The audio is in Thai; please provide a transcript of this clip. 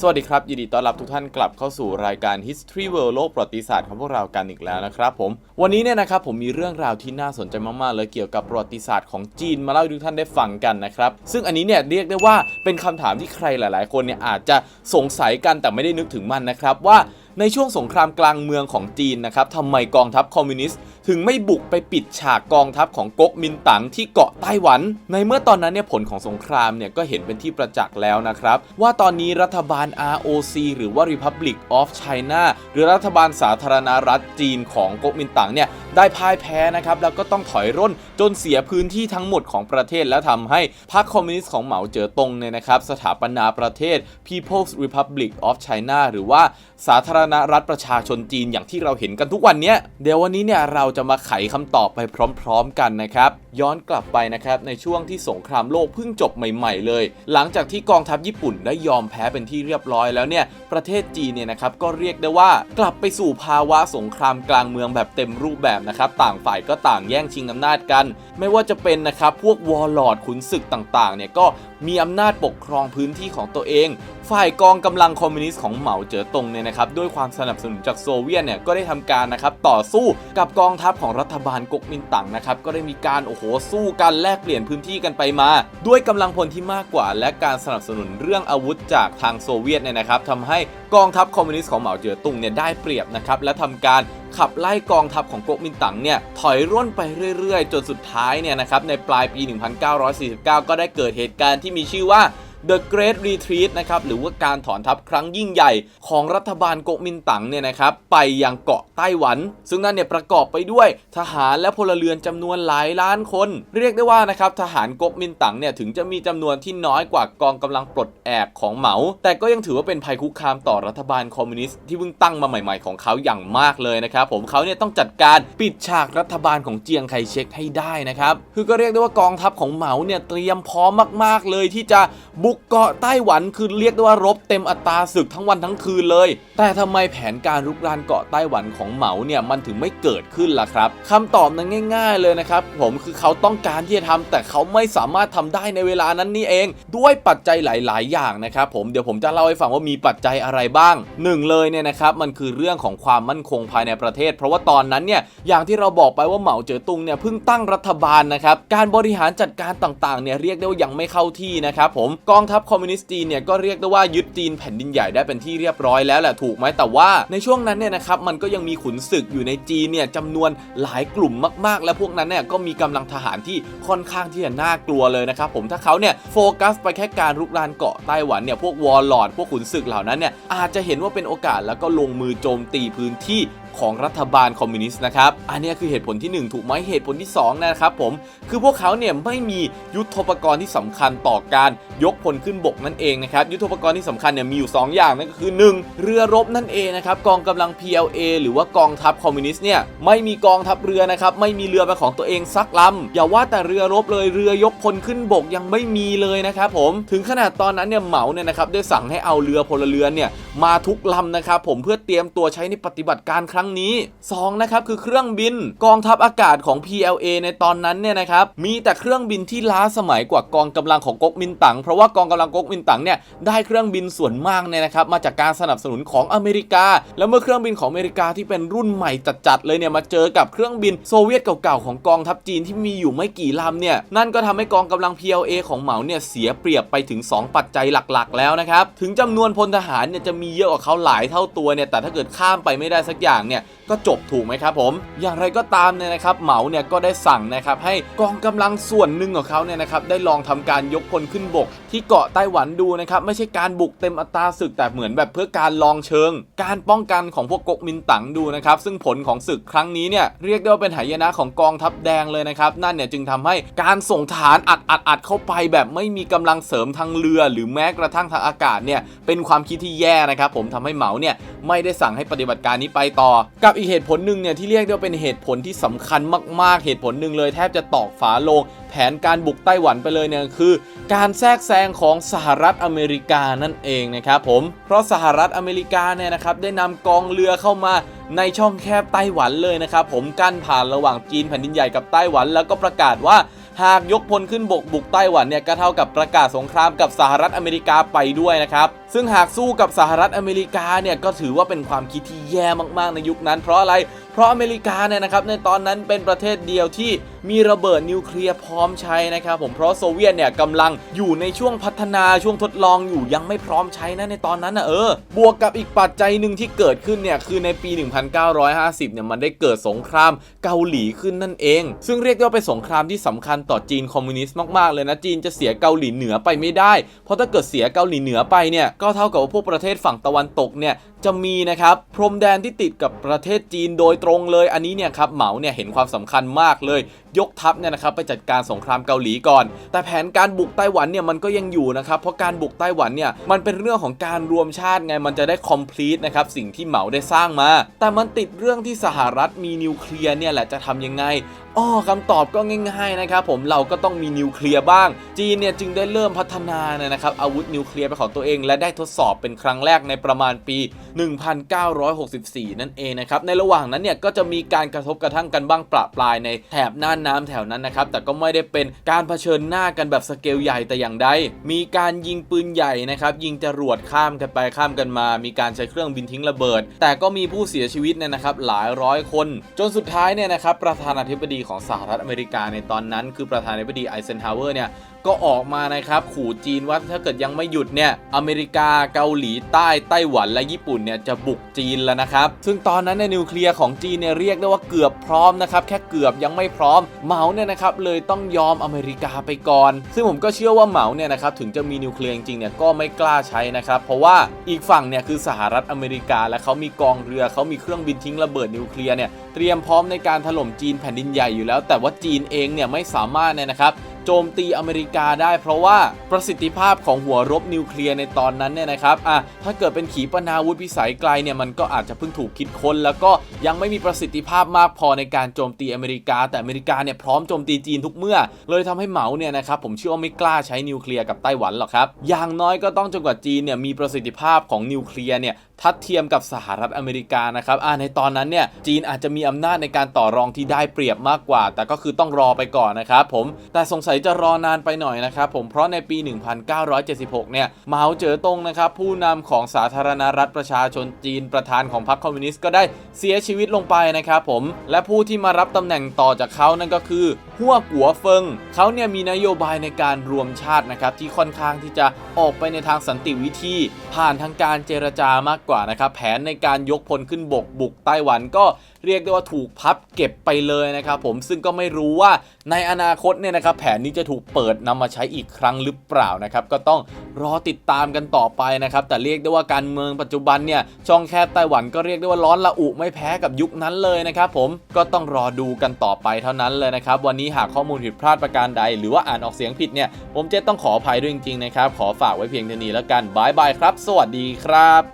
สวัสดีครับ ยินดีต้อนรับทุกท่านกลับเข้าสู่รายการ History World โลกประวัติศาสตร์ของพวกเรากันอีกแล้วนะครับผม วันนี้เนี่ยนะครับผมมีเรื่องราวที่น่าสนใจมากๆ เลยเกี่ยวกับประวัติศาสตร์ของจีนมาเล่าให้ทุกท่านได้ฟังกันนะครับ ซึ่งอันนี้เนี่ยเรียกได้ว่าเป็นคำถามที่ใครหลาย ๆ คนเนี่ยอาจจะสงสัยกันแต่ไม่ได้นึกถึงมันนะครับว่า ในช่วงสงครามกลางเมืองของจีนนะครับทำไมกองทัพคอมมิวนิสต์ถึงไม่บุกไปปิดฉากกองทัพของก๊กมินตั๋งที่เกาะไต้หวัน ในเมื่อตอนนั้นเนี่ยผลของสงครามเนี่ยก็เห็นเป็นที่ประจักษ์แล้วนะครับ ว่าตอนนี้รัฐบาล ROC หรือว่า Republic of China หรือรัฐบาลสาธารณรัฐจีนของก๊กมินตั๋งเนี่ยได้พ่ายแพ้นะครับแล้วก็ต้องถอยร่นจนเสียพื้นที่ทั้งหมดของประเทศแล้วทำให้พรรคคอมมิวนิสต์ของเหมาเจ๋อตงเนี่ยนะครับสถาปนาประเทศ People's Republic of China หรือว่าสาธารณณรัฐประชาชนจีนอย่างที่เราเห็นกันทุกวันนี้เดี๋ยววันนี้เนี่ยเราจะมาไขคำตอบไปพร้อม ๆ กันนะครับ ย้อนกลับไปนะครับในช่วงที่สงครามโลกเพิ่งจบใหม่ ๆ เลย หลังจากที่กองทัพญี่ปุ่นได้ยอมแพ้เป็นที่เรียบร้อยแล้วเนี่ยประเทศจีนเนี่ยนะครับก็เรียกได้ว่ากลับไปสู่ภาวะสงครามกลางเมืองแบบเต็มรูปแบบนะครับต่างฝ่ายก็ต่างแย่งชิงอำนาจกัน ไม่ว่าจะเป็นนะครับพวกวอร์ลอดขุนศึกต่างๆเนี่ยก็มีอำนาจปกครองพื้นที่ของตัวเอง ฝ่ายกองกำลังคอมมิวนิสต์ของเหมาเจ๋อตงเนี่ยนะครับด้วยความสนับสนุนจากโซเวียตเนี่ยก็ได้ทำการนะครับต่อสู้กับกองทัพของรัฐบาลก๊กมินตั๋งนะครับก็ได้มีการโอ้โหสู้กันแลกเปลี่ยนพื้นที่กันไปมา ด้วยกำลังพลที่มากกว่า และการสนับสนุนเรื่องอาวุธจากทางโซเวียตเนี่ยนะครับทำให้กองทัพคอมมิวนิสต์ของเหมาเจ๋อตุงเนี่ยได้เปรียบนะครับและทำการขับไล่กองทัพของก๊กมินตั๋งเนี่ยถอยร่นไปเรื่อยๆ จนสุดท้ายเนี่ยนะครับในปลายปี 1949 ก็ได้เกิดเหตุการณ์ที่มีชื่อว่า The Great Retreat นะครับหรือว่าการถอนทัพครั้งยิ่งใหญ่ของรัฐบาลก๊กมินตั๋งเนี่ยนะครับไปยังเกาะไต้หวัน ซึ่งนั่นเนี่ยประกอบไปด้วยทหารและพลเรือนจำนวนหลายล้านคน เรียกได้ว่านะครับทหารก๊กมินตั๋งเนี่ยถึงจะมีจำนวนที่น้อยกว่ากองกำลังปลดแอกของเหมา แต่ก็ยังถือว่าเป็นภัยคุกคามต่อรัฐบาลคอมมิวนิสต์ที่เพิ่งตั้งมาใหม่ๆของเขาอย่างมากเลยนะครับผมเขาเนี่ยต้องจัดการปิดฉากรัฐบาลของเจียงไคเชกให้ได้นะครับคือก็เรียกได้ว่ากองทัพของเหมาเนี่ยเตรียมพร้อมมาก ๆเลยที่จะบุกเกาะไต้หวันคือเรียกได้ว่ารบเต็มอัตราศึกทั้งวันทั้งคืนเลย แต่ทำไมแผนการรุกรานเกาะไต้หวันของเหมาเนี่ยมันถึงไม่เกิดขึ้นล่ะครับคำตอบนั้นง่าย ๆเลยนะครับผมคือเขาต้องการที่จะทำแต่เขาไม่สามารถทำได้ในเวลานั้นนี่เอง ด้วยปัจจัยหลาย ๆ อย่างนะครับผมเดี๋ยวผมจะเล่าให้ฟังว่ามีปัจจัยอะไรบ้างหนึ่งเลยเนี่ยนะครับมันคือเรื่องของความมั่นคงภายในประเทศ เพราะว่าตอนนั้นเนี่ยอย่างที่เราบอกไปว่าเหมาเจ๋อตุงเนี่ยเพิ่งตั้งรัฐบาลนะครับการบริหารจัดการต่างๆเนี่ยเรียกได้ว่ายังไม่เข้าที่นะครับผมกองทัพคอมมิวนิสต์จีนเนี่ยก็เรียกได้ว่ายึดจีนแผ่นดินใหญ่ได้เป็นที่เรียบร้อยแล้วแหละถูกไหมแต่ว่าในช่วงนั้นเนี่ยนะครับมันก็ยังมีขุนศึกอยู่ในจีนเนี่ยจำนวนหลายกลุ่มมากๆ และพวกนั้นเนี่ยก็มีกำลังทหารที่ค่อนข้างที่จะน่ากลัวเลยนะครับผมถ้าเขาเนี่ยโฟกัสไปแค่การรุกรานเกาะไต้หวันเนี่ยพวกวอร์ลอดพวกขุนศึกเหล่านั้นเนี่ยอาจจะเห็นว่าเป็นโอกาสแล้วก็ลงมือโจมตีพื้นที่ ของรัฐบาลคอมมิวนิสต์นะครับ อันนี้คือเหตุผลที่ 1 ถูกไหมเหตุผลที่ 2 นะครับผม คือพวกเขาเนี่ยไม่มียุทโธปกรณ์ที่สำคัญต่อการยกพลขึ้นบกนั่นเองนะครับ ยุทโธปกรณ์ที่สำคัญเนี่ยมีอยู่ 2 อย่างนั่นก็คือ 1. เรือรบนั่นเองนะครับกองกำลัง PLA หรือว่ากองทัพคอมมิวนิสต์เนี่ยไม่มีกองทัพเรือนะครับไม่มีเรือเป็นของตัวเองสักลำอย่าว่าแต่เรือรบเลยเรือยกพลขึ้นบกยังไม่มีเลยนะครับผมถึงขนาดตอนนั้นเนี่ยเหมาเนี่ยนะครับได้สั่งให้เอาเรือพลเรือนเนี่ยมาทุกลำนะครับผมเพื่อเตรียมตัวใช้ในปฏิบัติการครั้งนี้2นะครับคือเครื่องบินกองทัพอากาศของ PLA ในตอนนั้นเนี่ยนะครับมีแต่เครื่องบินที่ล้าสมัยกว่ากองกำลังของก๊กมินตั๋งเพราะว่ากองกำลังก๊กมินตั๋งเนี่ยได้เครื่องบินส่วนมากเนี่ยนะครับมาจากการสนับสนุนของอเมริกา แล้วเมื่อเครื่องบินของอเมริกาที่เป็นรุ่นใหม่จัดๆเลยเนี่ยมาเจอกับเครื่องบินโซเวียตเก่าๆของกองทัพจีนที่มีอยู่ไม่กี่ลำเนี่ยนั่นก็ทำให้กองกำลัง PLA ของเหมาเนี่ยเสียเปรียบไปถึง 2 ปัจจัยหลักๆ แล้วนะครับถึงจำนวนพลทหารเนี่ยจะมีเยอะกว่าเขาหลายเท่าตัวเนี่ยแต่ถ้าเกิดข้ามไปไม่ได้สักอย่างเนี่ยก็จบถูกไหมครับผม อย่างไรก็ตามเนี่ยนะครับเหมาเนี่ยก็ได้สั่งนะครับให้กองกำลังส่วนหนึ่งของเขาเนี่ยนะครับได้ลองทำการยกพลขึ้นบก ที่เกาะไต้หวันดูนะครับไม่ใช่การบุกเต็มอัตราศึกแต่เหมือนแบบเพื่อการลองเชิง การป้องกันของพวกก๊กมินตั๋งดูนะครับซึ่งผลของศึกครั้งนี้เนี่ยเรียกได้ว่าเป็นหายนะของกองทัพแดงเลยนะครับนั่นเนี่ยจึงทำให้การส่งฐานอัดอัดอัดเข้าไปแบบไม่มีกำลังเสริมทางเรือ หรือแม้กระทั่งทางอากาศเนี่ยเป็นความคิดที่แย่นะครับผมทำให้เหมาเนี่ยไม่ได้สั่งให้ปฏิบัติการนี้ไปต่อ กับอีกเหตุผลหนึ่งเนี่ยที่เรียกได้ว่าเป็นเหตุผลที่สำคัญมาก ๆ เหตุผลหนึ่งเลยแทบจะตอกฝาโลงแผนการบุกไต้หวันไปเลยเนี่ยคือ การแทรกแซงของสหรัฐอเมริกานั่นเองนะครับผม เพราะสหรัฐอเมริกาเนี่ยนะครับได้นำกองเรือเข้ามาในช่องแคบไต้หวันเลยนะครับผมกั้นผ่านระหว่างจีนแผ่นดินใหญ่กับไต้หวันแล้วก็ประกาศว่า หากยกพลขึ้นบกบุกไต้หวันเนี่ยก็เท่ากับประกาศสงครามกับสหรัฐอเมริกาไปด้วยนะครับซึ่งหากสู้กับสหรัฐอเมริกาเนี่ยก็ถือว่าเป็นความคิดที่แย่มากๆในยุคนั้น เพราะอะไร เพราะอเมริกาเนี่ยนะครับในตอนนั้นเป็นประเทศเดียวที่มีระเบิดนิวเคลียร์พร้อมใช้นะครับผมเพราะโซเวียตเนี่ยกำลังอยู่ในช่วงพัฒนาช่วงทดลองอยู่ยังไม่พร้อมใช้นะในตอนนั้นนะเออบวกกับอีกปัจจัยหนึ่งที่เกิดขึ้นเนี่ยคือในปี 1950 เนี่ยมันได้เกิดสงครามเกาหลีขึ้นนั่นเอง ซึ่งเรียกได้ว่าเป็นสงครามที่สำคัญต่อจีนคอมมิวนิสต์มากๆเลยนะจีนจะเสียเกาหลีเหนือไปไม่ได้ เพราะถ้าเกิดเสียเกาหลีเหนือไปเนี่ยก็เท่ากับว่าพวกประเทศฝั่งตะวันตกเนี่ย จะมีนะครับพรมแดนที่ติดกับประเทศจีนโดยตรงเลย อันนี้เนี่ยครับเหมาเนี่ยเห็นความสำคัญมากเลย ยกทัพเนี่ยนะครับไปจัดการสงครามเกาหลีก่อน แต่แผนการบุกไต้หวันเนี่ยมันก็ยังอยู่นะครับเพราะการบุกไต้หวันเนี่ยมันเป็นเรื่องของการรวมชาติไงมันจะได้ complete นะครับสิ่งที่เหมาได้สร้างมา แต่มันติดเรื่องที่สหรัฐมีนิวเคลียร์เนี่ยแหละจะทำยังไง อ้อคำตอบก็ง่ายๆนะครับผมเราก็ต้องมีนิวเคลียร์บ้าง จีนเนี่ยจึงได้เริ่มพัฒนาเนี่ยนะครับอาวุธนิวเคลียร์เป็นของตัวเอง และได้ทดสอบเป็นครั้งแรกในประมาณปี 1964 นั่นเองนะครับในระหว่างนั้นเนี่ยก็จะมีการกระทบกระทั่งกันบ้างประปรายในแถบน่านน้ำแถวนั้นนะครับแต่ก็ไม่ได้เป็นการเผชิญหน้ากันแบบสเกลใหญ่แต่อย่างใดมีการยิงปืนใหญ่นะครับยิงจรวดข้ามกันไปข้ามกันมา มีการใช้เครื่องบินทิ้งระเบิด แต่ก็มีผู้เสียชีวิตเนี่ยนะครับหลายร้อยคน จนสุดท้ายเนี่ยนะครับประธานาธิบดีของสหรัฐอเมริกาในตอนนั้น คือประธานาธิบดีไอเซนฮาวเวอร์เนี่ย ก็ออกมานะครับขู่จีนว่าถ้าเกิดยังไม่หยุดเนี่ยอเมริกาเกาหลีใต้ไต้หวันและญี่ปุ่นเนี่ยจะบุกจีนแล้วนะครับ ซึ่งตอนนั้นในนิวเคลียร์ของจีนเนี่ยเรียกได้ว่าเกือบพร้อมนะครับแค่เกือบยังไม่พร้อมเหมาเนี่ยนะครับเลยต้องยอมอเมริกาไปก่อน ซึ่งผมก็เชื่อว่าเหมาเนี่ยนะครับถึงจะมีนิวเคลียร์จริงเนี่ยก็ไม่กล้าใช้นะครับเพราะว่าอีกฝั่งเนี่ยคือสหรัฐอเมริกา และเขามีกองเรือเขามีเครื่องบินทิ้งระเบิดนิวเคลียร์เนี่ยเตรียมพร้อมในการถล่มจีนแผ่นดินใหญ่อยู่แล้ว แต่ว่าจีนเองเนี่ยไม่สามารถเนี่ยนะครับ โจมตีอเมริกาได้ เพราะว่าประสิทธิภาพของหัวรบนิวเคลียร์ในตอนนั้นเนี่ยนะครับอะถ้าเกิดเป็นขีปนาวุธพิสัยไกลเนี่ยมันก็อาจจะเพิ่งถูกคิดค้น แล้วก็ยังไม่มีประสิทธิภาพมากพอในการโจมตีอเมริกา แต่อเมริกาเนี่ยพร้อมโจมตีจีนทุกเมื่อ เลยทำให้เหมาเนี่ยนะครับผมเชื่อว่าไม่กล้าใช้นิวเคลียร์กับไต้หวันหรอกครับอย่างน้อยก็ต้องจนกว่าจีนเนี่ยมีประสิทธิภาพของนิวเคลียร์เนี่ยทัดเทียมกับสหรัฐอเมริกานะครับอ่าในตอนนั้นเนี่ยจีนอาจจะมีอำนาจในการต่อรองที่ได้เปรียบมากกว่า แต่ก็คือต้องรอไปก่อนนะครับผมแต่สงสัยจะรอนานไปหน่อยนะครับผมเพราะในปี 1976 เนี่ยเหมาเจ๋อตงนะครับผู้นำของสาธารณรัฐประชาชนจีนประธานของพรรคคอมมิวนิสต์ก็ได้เสียชีวิตลงไปนะครับผมและผู้ที่มารับตำแหน่งต่อจากเขานั่นก็คือหัวกัวเฟิงเขาเนี่ยมีนโยบายในการรวมชาตินะครับที่ค่อนข้างที่จะออกไปในทางสันติวิธี ผ่านทางการเจรจามากกว่านะครับแผนในการยกพลขึ้นบกบุกไต้หวันก็ เรียกได้ว่าถูกพับเก็บไปเลยนะครับผมซึ่งก็ไม่รู้ว่าในอนาคตเนี่ยนะครับแผนนี้จะถูกเปิดนำมาใช้อีกครั้งหรือเปล่านะครับก็ต้องรอติดตามกันต่อไปนะครับแต่เรียกได้ว่าการเมืองปัจจุบันเนี่ยช่องแคบไต้หวันก็เรียกได้ว่าร้อนระอุไม่แพ้กับยุคนั้นเลยนะครับผมก็ต้องรอดูกันต่อไปเท่านั้นเลยนะครับวันนี้หากข้อมูลผิดพลาดประการใด หรือว่าอ่านออกเสียงผิดเนี่ยผมเจต้องขออภัยด้วยจริงๆนะครับขอฝากไว้เพียงเท่านี้แล้วกันบายบายครับ สวัสดีครับ